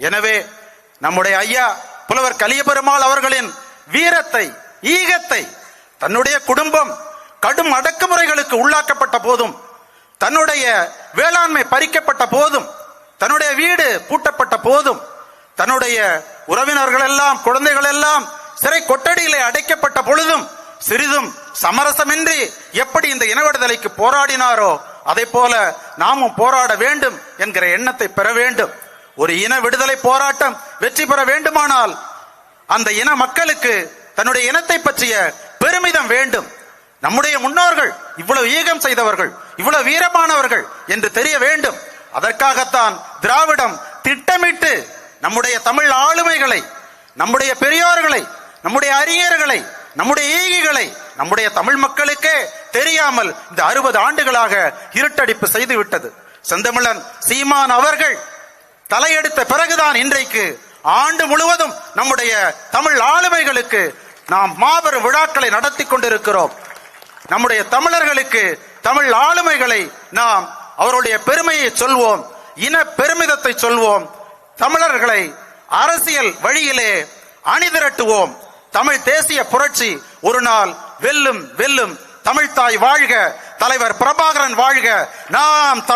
எனவே நம்முடைய ஐயா புலவர் கலியபெருமாள் அவர்களின் வீரத்தை ஈகத்தை தன்னுடைய குடும்பம் கடும் அடக்குமுறைகளுக்கு உள்ளாக்கப்பட்ட போதும் தன்னுடைய வேளாண்மை பறிக்கப்பட்ட போதும் தன்னுடைய வீடு பூட்டப்பட்ட போதும் தன்னுடைய உறவினர்கள் எல்லாம் குழந்தைகள் எல்லாம் சிறை கொட்டடியிலே அடைக்கப்பட்ட பொழுதும் சிறிதும் சமரசமின்றி எப்படி இந்த இன விடுதலைக்கு போராடினாரோ அதை போல நாமும் போராட வேண்டும் என்கிற எண்ணத்தை பெற வேண்டும். ஒரு இன விடுதலை போராட்டம் வெற்றி பெற வேண்டுமானால் அந்த இன மக்களுக்கு தன்னுடைய இனத்தை பற்றிய பெருமிதம் வேண்டும். நம்முடைய முன்னோர்கள் இவ்வளவு ஈகம் செய்தவர்கள் இவ்வளவு வீரமானவர்கள் என்று தெரிய வேண்டும். அதற்காகத்தான் திராவிடம் திட்டமிட்டு நம்முடைய தமிழ் ஆளுமைகளை நம்முடைய பெரியோர்களை நம்முடைய அறிஞர்களை நம்முடைய ஈகிகளை நம்முடைய தமிழ் மக்களுக்கே தெரியாமல் இந்த அறுபது ஆண்டுகளாக இருட்டடிப்பு செய்துவிட்டது செந்தமிழன் சீமான் அவர்கள் தலையெடுத்த பிறகுதான் இன்றைக்கு ஆண்டு முழுவதும் நம்முடைய தமிழ் ஆளுமைகளுக்கு நாம் மாபெரும் விழாக்களை நடத்தி கொண்டிருக்கிறோம். நம்முடைய தமிழர்களுக்கு தமிழ் ஆளுமைகளை நாம் அவருடைய பெருமையை சொல்வோம் இன பெருமிதத்தை சொல்வோம். தமிழர்களை அரசியல் வழியிலே அணிதிரட்டுவோம். தமிழ் தேசிய புரட்சி ஒரு நாள் வெல்லும் வெல்லும். தமிழ்தாய் வாழ்க தலைவர் பிரபாகரன் வாழ்க. நாம் தமிழ்